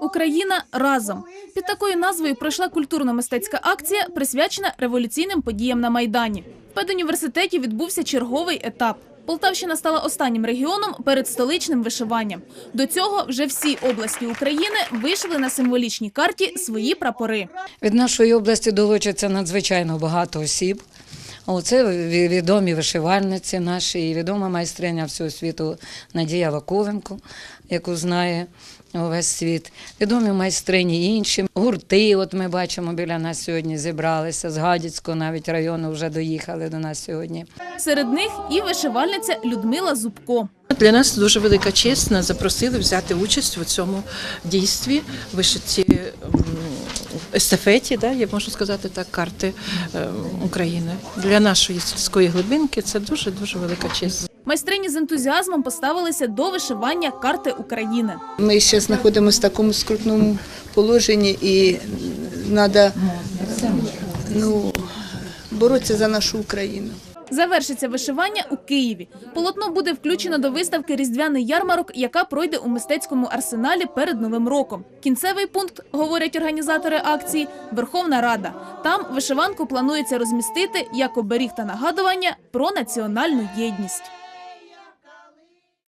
Україна разом під такою назвою пройшла культурно-мистецька акція, присвячена революційним подіям на майдані. В педуніверситеті відбувся черговий етап. Полтавщина стала останнім регіоном перед столичним вишиванням. До цього вже всі області України вишили на символічній карті свої прапори. Від нашої області долучиться надзвичайно багато осіб. Оце відомі вишивальниці наші, і відома майстриня всього світу Надія Вакуленко, яку знає увесь світ. Відомі майстрині інші. Гурти, от ми бачимо, біля нас сьогодні зібралися. З Гадяцького навіть району вже доїхали до нас сьогодні. Серед них і вишивальниця Людмила Зубко. Для нас дуже велика честь нас запросили взяти участь у цьому дійстві, вишиті естафеті, да, я можу сказати так, карти е, України. Для нашої сільської глибинки це дуже дуже велика честь. Майстрині з ентузіазмом поставилися до вишивання карти України. Ми ще знаходимося в такому скрутному положенні і треба ну, боротися за нашу Україну. Завершиться вишивання у Києві. Полотно буде включено до виставки Різдвяний ярмарок, яка пройде у мистецькому арсеналі перед новим роком. Кінцевий пункт, говорять організатори акції, Верховна Рада. Там вишиванку планується розмістити як оберіг та нагадування про національну єдність.